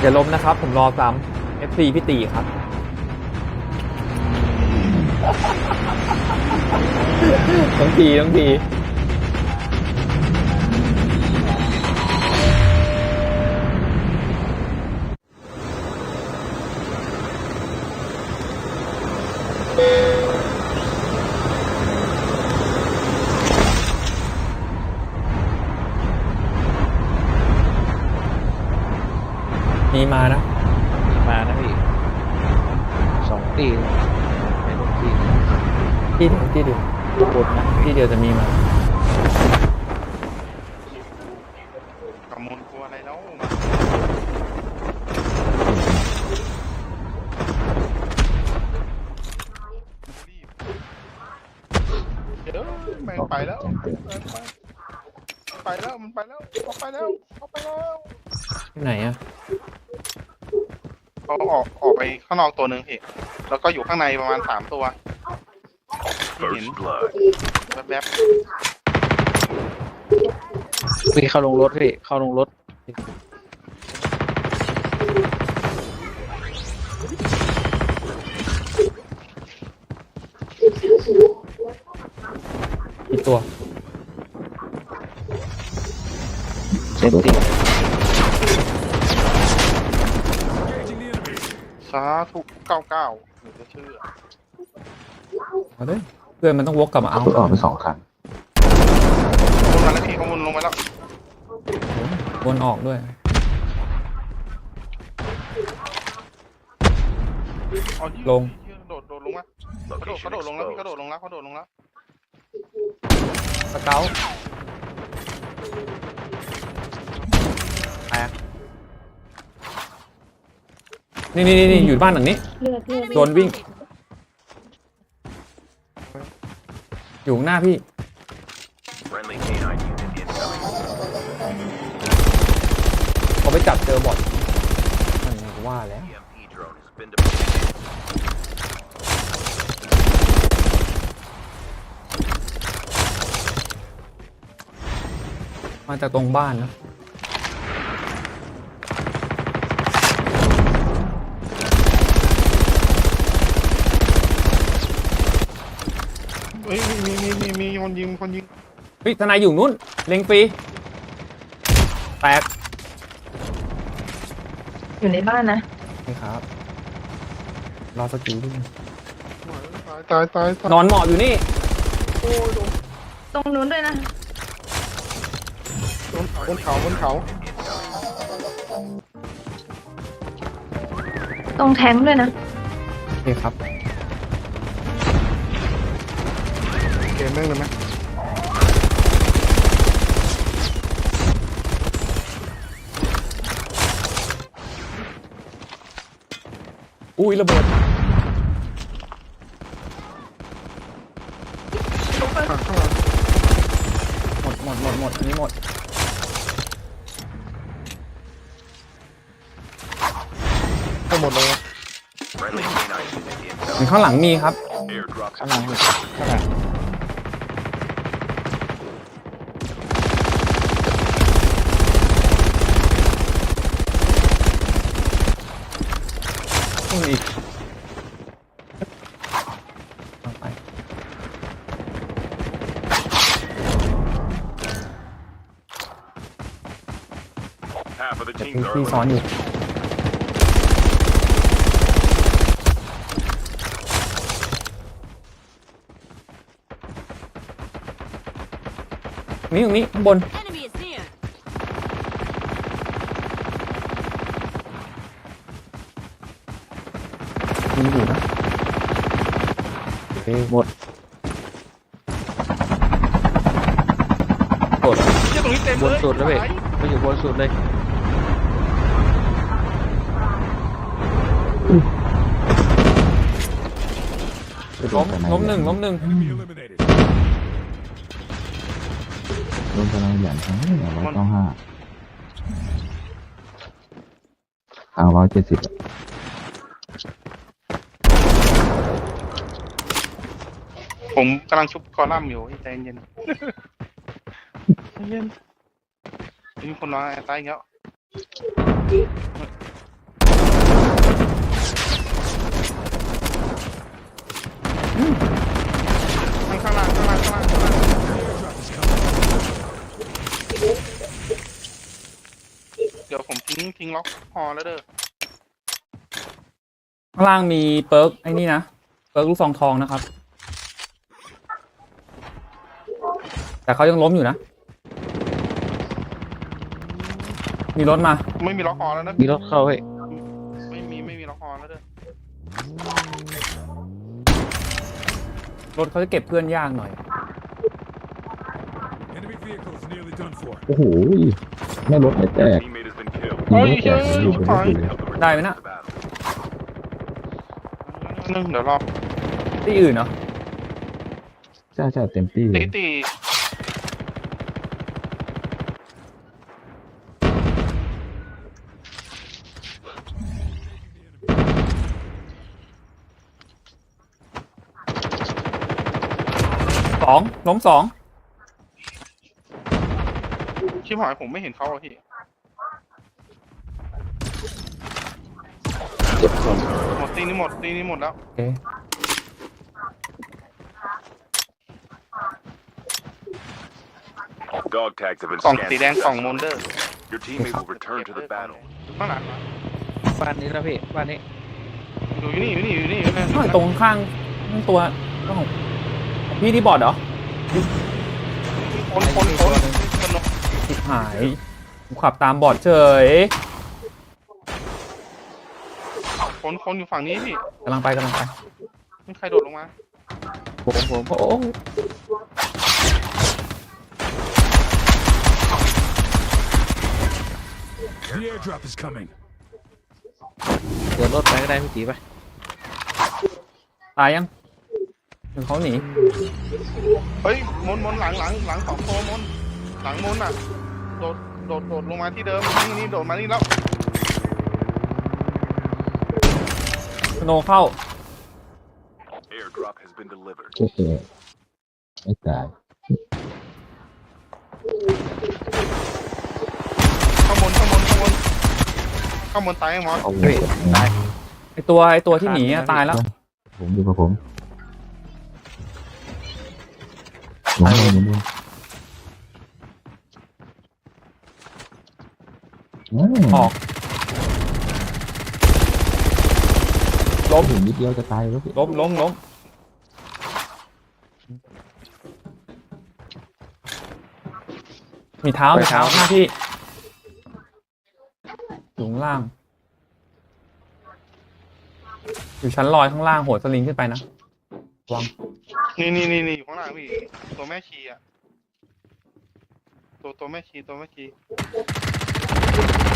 อย่าล้มนะครับ ผมรอซ้ำ FC พี่ตีครับ ต้องทีต้องที มีมานะ มานะพี่สองตีไม่รู้ตีที่เดียวที่เดียวบนนะที่เดียวจะมีมากำมลกลัวอะไรแล้วมารีบเดี๋ยวแม่งไปแล้วไปแล้วมันไปแล้วเขาไปแล้วเขาไปแล้วที่ไหนอะเขา ออกออกไปข้างนอกตัวหนึ่งพี่แล้วก็อยู่ข้างในประมาณสามตัวที่เห็น First blood. แวบพี่เข้าลงรถพี่เข้าลงรถมีตัว เซฟตี้ สาธุเก้าเก้าหรือจะเชื่อเอาเลยเพื่อนมันต้องวกกลับมาเอารถออกไปสองคันวนมาแล้วพี่เขาวนลงไปแล้ววนออกด้วย อ๋อเหี้ยลงเหี้ยโดดโดดลงมาเขาโดด Location เขาโดดลงแล้วพี่เขา exposed. โดดลงแล้วเขาโดดลงแล้วสเกล นี่นี่นี่อยู่บ้านหลังนี้ เลือดเลือดโดนวิ่ง อยู่ข้างหน้าพี่ Friendly canine unit incoming. เขาไปจับเจอบอทนั่นไงก็ว่าแล้ว EMP drone has been deployed. มาจากตรงบ้านนะ เฮ้ยมีมีมีมีมีคน ยิงมีคนยิงเฮ้ยทนายอยู่นู้นเล็งฟรีแตกอยู่ในบ้านนะ นี่ครับรอสกิลด้วยตายตายตายนอนหมอบอยู่นี่โอ้ยโดนตรงนู้นด้วยนะ โดนบนเขาบนเขาตรงแท้งด้วยนะ โอเคครับ เกมแม่งเลยไหม อุ้ยระเบิดข้างหลังข้างหลังหมดหมดหมดหมดอันนี้หมดทั้งหมดเลย Friendly canine unit มี incoming. ข้างหลังมีครับ Airdrop ข้างหลังพี่ข้างหลัง องอีกเอาไป Half of the เดี๋ยว teams พี่ are พี่ซ้อนอยู่นี่ตรงนี้ข้างบน หมดกดเหี้ยตรงนี้เต็มบเลนยสุดแล้วพี่ไปอยู่บนสุดเลยล้มล้มหนึ่งล้มหนึ่งรถกำลังอย่างทั้งนี้ร้อยเก้าห้าเอาร้อยเจ็ดสิบ ผมกำลังชุบคอลัมน์อยู่ใจเย็นใจเย็นมีคนนอตายเงี้ยข้างล่าข้างล่างข้างล่างข้างล่างเดี๋ยวผมทิ้งทิ้งล็อกพอแล้วเด้อข้างล่างมีเปิร์กไอ้นี่นะ เปิร์กลูกซองทองนะครับ แต่เขายังล้มอยู่นะ มีรถมา ไม่มีล็อกคอแล้วนะ มีรถเข้าเฮ้ยไม่มีไม่มีล็อกคอแล้วเด้อรถเขาจะเก็บเพื่อนยากหน่อย Enemy vehicle is nearly done for. โอ้โหไม่ลดไม่แตก Teammate has been killed. โอ้ยไม่แตเฮ้กยอยู่บนรถอยู่เลย Help them ได้ไหม return นะ to the battle. นึงเดี๋ยวรอที่อื่นเนาะใช่ใช่เต็มที่เลตียตี องล้มสองชิบหายผมไม่เห็นเขาอะพี่เจ็บคนหมดตีนี้หมดตีนี้หมดแล้ว โอเค Dog tags have been กล่อง scanned สีแดงกล่อง successfully. มอนเดอร์ Your teammate will return to the battle. ข้างหลังมาบ้านนี้นะพี่บ้านนี้อยู่นี่อยู่นี่อยู่นี่อยู่นี่อ้าวตรงข้างนั่นตัวตัวของ พี่ที่บอร์ดเหรอคนคนคนคนผิดหายผมขับตามบอร์ดเฉยคนคนอยู่ฝั่งนี้พี่กำลังไปกำลังไปมีใครโดดลงมาผมผมโอ้โห The airdrop is coming. เดินรถไปก็ได้พี่ตีไปตายยัง หรือเขาหนีเฮ้ยมนมนหลังหลังหลังสองตัวมนหลังมนอะ โดดโดดโดดลงมาที่เดิมนี่นี่โดดมานี่แล้วสโนว์เข้า Airdrop has been delivered. โอเคไม่ตายข้างบนข้างบนข้างบนข้างบนตายยังมอสเอาหมเฮ้ยดตายไอตัวไอตัวที่หนีอะตายแล้วผมอยู่กับผม ผมเอาหมดเลยอืมออกล้มถึงนิดเดียวจะตายแล้วพี่ล้มล้มล้มมีเท้ามีเท้าหน้าที่อยู่ข้างล่าง อยู่ชั้นลอยข้างล่างโหดสลิงขึ้นไปนะระวัง นี่นี่นี่นี่อยู่ข้างล่างพี่ ตัวแม่ชีอะ ตัวตัวแม่ชีตัวแม่ชี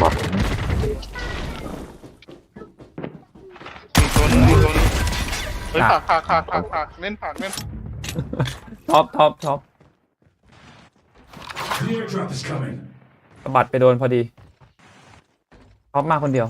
บอดมีตัวหนึงมีตัวหนึงเฮ้ยผักผักผักผักผักเล่นผักเล่นท็อปท็อปท็อป The airdrop is coming. สะบัดไปโดนพอดีท็อปมาคนเดียว